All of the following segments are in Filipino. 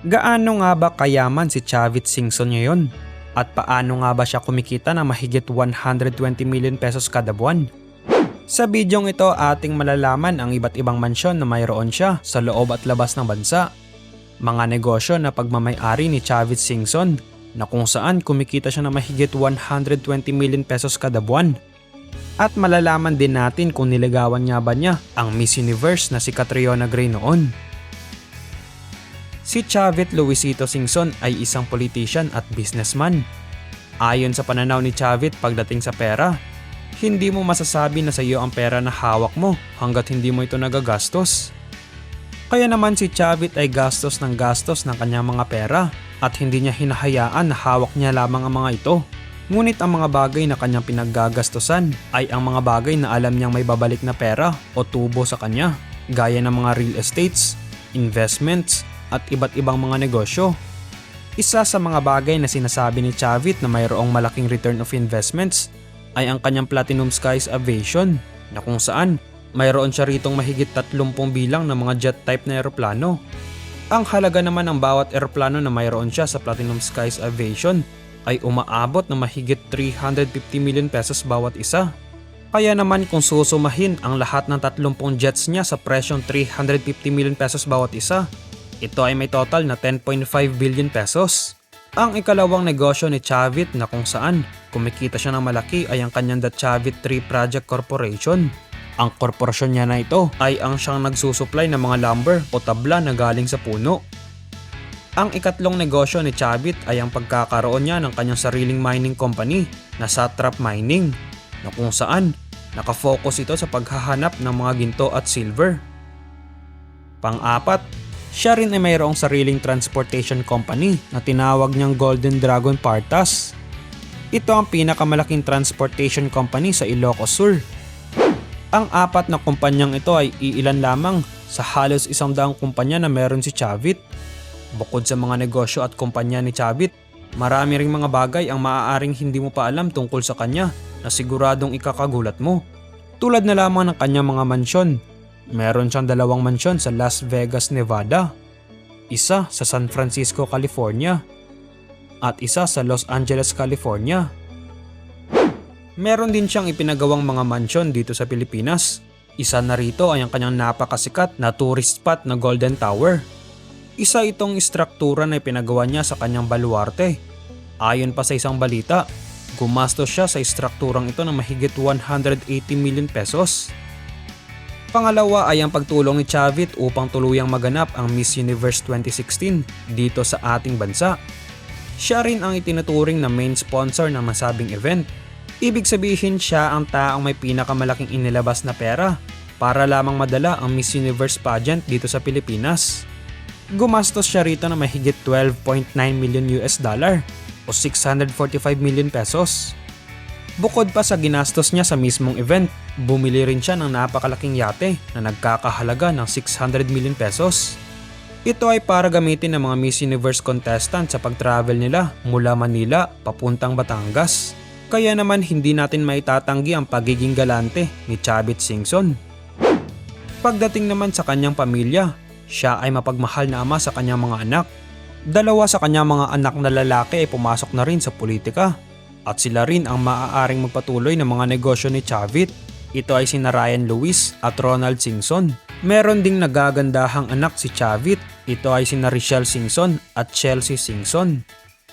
Gaano nga ba kayaman si Chavit Singson ngayon? At paano nga ba siya kumikita ng mahigit 120 million pesos kada buwan? Sa bidyong ito ating malalaman ang iba't ibang mansyon na mayroon siya sa loob at labas ng bansa. Mga negosyo na pagmamayari ni Chavit Singson na kung saan kumikita siya ng mahigit 120 million pesos kada buwan. At malalaman din natin kung niligawan nga ba niya ang Miss Universe na si Catriona Gray noon. Si Chavit Luisito Singson ay isang politician at businessman. Ayon sa pananaw ni Chavit pagdating sa pera, hindi mo masasabi na sa iyo ang pera na hawak mo hanggat hindi mo ito nagagastos. Kaya naman si Chavit ay gastos ng gastos ng kanyang mga pera at hindi niya hinahayaan na hawak niya lamang ang mga ito. Ngunit ang mga bagay na kanyang pinaggagastosan ay ang mga bagay na alam niyang may babalik na pera o tubo sa kanya, gaya ng mga real estates, investments, at iba't ibang mga negosyo. Isa sa mga bagay na sinasabi ni Chavit na mayroong malaking return of investments ay ang kanyang Platinum Skies Aviation na kung saan mayroon siya ritong mahigit 30 bilang ng mga jet type na eroplano. Ang halaga naman ng bawat eroplano na mayroon siya sa Platinum Skies Aviation ay umaabot na mahigit 350 million pesos bawat isa. Kaya naman kung susumahin ang lahat ng 30 jets niya sa presyong 350 million pesos bawat isa, ito ay may total na 10.5 billion pesos. Ang ikalawang negosyo ni Chavit na kung saan kumikita siya ng malaki ay ang kanyang The Chavit 3 Project Corporation. Ang korporasyon niya na ito ay ang siyang nagsusupply ng mga lumber o tabla na galing sa puno. Ang ikatlong negosyo ni Chavit ay ang pagkakaroon niya ng kanyang sariling mining company na Satrap Mining na kung saan nakafocus ito sa paghahanap ng mga ginto at silver. Pang-apat, siya rin ay mayroong sariling transportation company na tinawag niyang Golden Dragon Partas. Ito ang pinakamalaking transportation company sa Ilocos Sur. Ang apat na kumpanyang ito ay iilan lamang sa halos isang daang kumpanya na meron si Chavit. Bukod sa mga negosyo at kumpanya ni Chavit, marami ring mga bagay ang maaaring hindi mo pa alam tungkol sa kanya na siguradong ikakagulat mo. Tulad na lamang ng kanyang mga mansyon Meron siyang dalawang mansyon sa Las Vegas, Nevada, isa sa San Francisco, California, at isa sa Los Angeles, California. Meron din siyang ipinagawang mga mansyon dito sa Pilipinas. Isa na rito ay ang kanyang napakasikat na tourist spot na Golden Tower. Isa itong istruktura na ipinagawa niya sa kanyang baluarte. Ayon pa sa isang balita, gumastos siya sa istrukturang ito ng mahigit 180 million pesos. Pangalawa ay ang pagtulong ni Chavit upang tuluyang maganap ang Miss Universe 2016 dito sa ating bansa. Siya rin ang itinuturing na main sponsor ng masabing event. Ibig sabihin siya ang taong may pinakamalaking inilabas na pera para lamang madala ang Miss Universe pageant dito sa Pilipinas. Gumastos siya rito na mahigit 12.9 million US dollar o 645 million pesos. Bukod pa sa ginastos niya sa mismong event, bumili rin siya ng napakalaking yate na nagkakahalaga ng 600 million pesos. Ito ay para gamitin ng mga Miss Universe contestant sa pag-travel nila mula Manila papuntang Batangas. Kaya naman hindi natin maitatanggi ang pagiging galante ni Chavit Singson. Pagdating naman sa kanyang pamilya, siya ay mapagmahal na ama sa kanyang mga anak. Dalawa sa kanyang mga anak na lalaki ay pumasok na rin sa politika at sila rin ang maaaring magpatuloy ng mga negosyo ni Chavit. Ito ay sina Ryan Lewis at Ronald Singson. Meron ding nagagandahang anak si Chavit. Ito ay sina Richelle Singson at Chelsea Singson.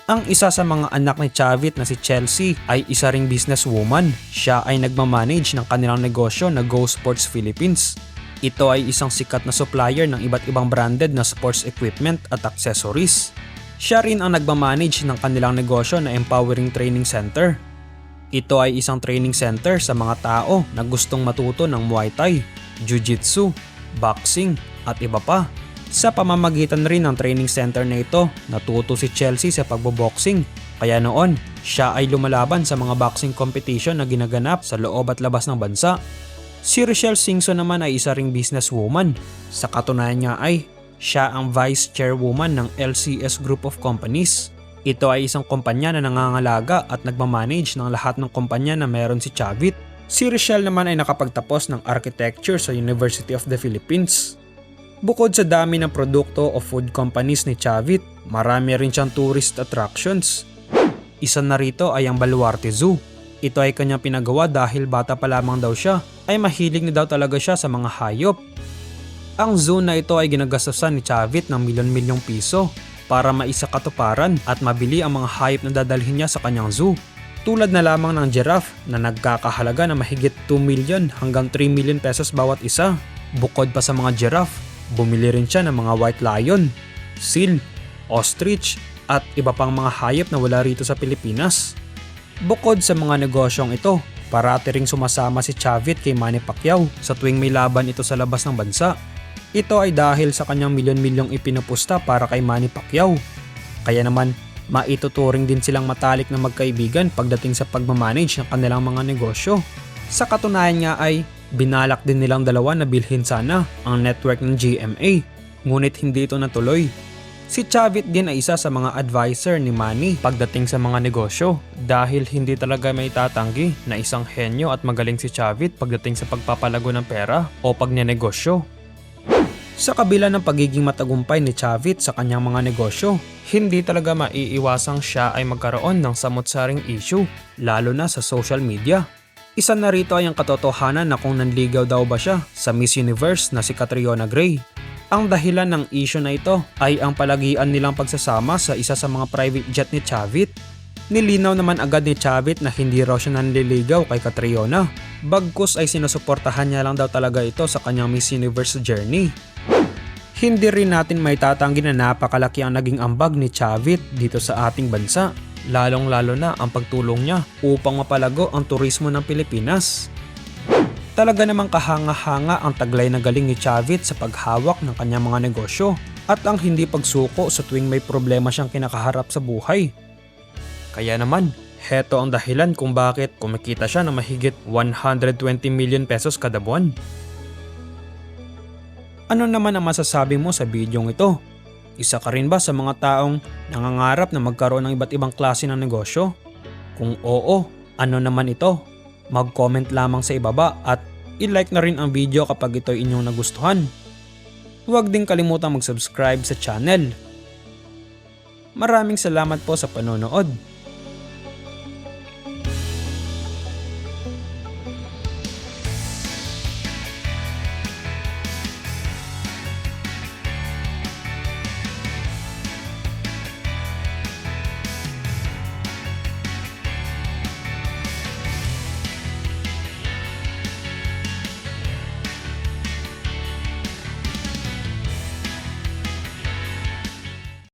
Ang isa sa mga anak ni Chavit na si Chelsea ay isa ring businesswoman. Siya ay nagmamanage ng kanilang negosyo na Go Sports Philippines. Ito ay isang sikat na supplier ng iba't ibang branded na sports equipment at accessories. Siya rin ang nagmamanage ng kanilang negosyo na Empowering Training Center. Ito ay isang training center sa mga tao na gustong matuto ng Muay Thai, Jiu-Jitsu, Boxing at iba pa. Sa pamamagitan rin ng training center na ito, natuto si Chelsea sa pagboboxing. Kaya noon, siya ay lumalaban sa mga boxing competition na ginaganap sa loob at labas ng bansa. Si Rochelle Singson naman ay isa ring businesswoman. Sa katunayan niya ay siya ang Vice Chairwoman ng LCS Group of Companies. Ito ay isang kumpanya na nangangalaga at nagmamanage ng lahat ng kumpanya na meron si Chavit. Si Rochelle naman ay nakapagtapos ng architecture sa University of the Philippines. Bukod sa dami ng produkto o food companies ni Chavit, marami rin siyang tourist attractions. Isa na rito ay ang Baluarte Zoo. Ito ay kanyang pinagawa dahil bata pa lamang daw siya ay mahilig na daw talaga siya sa mga hayop. Ang zoo na ito ay ginagastusan ni Chavit ng milyon-milyong piso para maisakatuparan at mabili ang mga hayop na dadalhin niya sa kanyang zoo. Tulad na lamang ng giraffe na nagkakahalaga na mahigit 2 million hanggang 3 million pesos bawat isa. Bukod pa sa mga giraffe, bumili rin siya ng mga white lion, seal, ostrich at iba pang mga hayop na wala rito sa Pilipinas. Bukod sa mga negosyong ito, parati ring sumasama si Chavit kay Manny Pacquiao sa tuwing may laban ito sa labas ng bansa. Ito ay dahil sa kanyang milyon-milyong ipinupusta para kay Manny Pacquiao. Kaya naman, maituturing din silang matalik na magkaibigan pagdating sa pagmamanage ng kanilang mga negosyo. Sa katunayan nga ay, binalak din nilang dalawa na bilhin sana ang network ng GMA, ngunit hindi ito natuloy. Si Chavit din ay isa sa mga advisor ni Manny pagdating sa mga negosyo dahil hindi talaga may tatanggi na isang henyo at magaling si Chavit pagdating sa pagpapalago ng pera o pagnenegosyo. Sa kabila ng pagiging matagumpay ni Chavit sa kanyang mga negosyo, hindi talaga maiiwasang siya ay magkaroon ng samot-saring issue, lalo na sa social media. Isa na rito ay ang katotohanan na kung nanligaw daw ba siya sa Miss Universe na si Catriona Gray. Ang dahilan ng issue na ito ay ang palagian nilang pagsasama sa isa sa mga private jet ni Chavit. Nilinaw naman agad ni Chavit na hindi raw siya nanliligaw kay Catriona. Bagkus ay sinusuportahan niya lang daw talaga ito sa kanyang Miss Universe journey. Hindi rin natin may tatanggi na napakalaki ang naging ambag ni Chavit dito sa ating bansa, lalong-lalo na ang pagtulong niya upang mapalago ang turismo ng Pilipinas. Talaga namang kahanga-hanga ang taglay na galing ni Chavit sa paghawak ng kanyang mga negosyo at ang hindi pagsuko sa tuwing may problema siyang kinakaharap sa buhay. Kaya naman, heto ang dahilan kung bakit kumikita siya ng mahigit 120 million pesos kada buwan. Ano naman ang masasabi mo sa bidyong ito? Isa ka rin ba sa mga taong nangangarap na magkaroon ng iba't ibang klase ng negosyo? Kung oo, ano naman ito? Mag-comment lamang sa ibaba at i-like na rin ang video kapag ito inyong nagustuhan. Huwag din kalimutang mag-subscribe sa channel. Maraming salamat po sa panonood.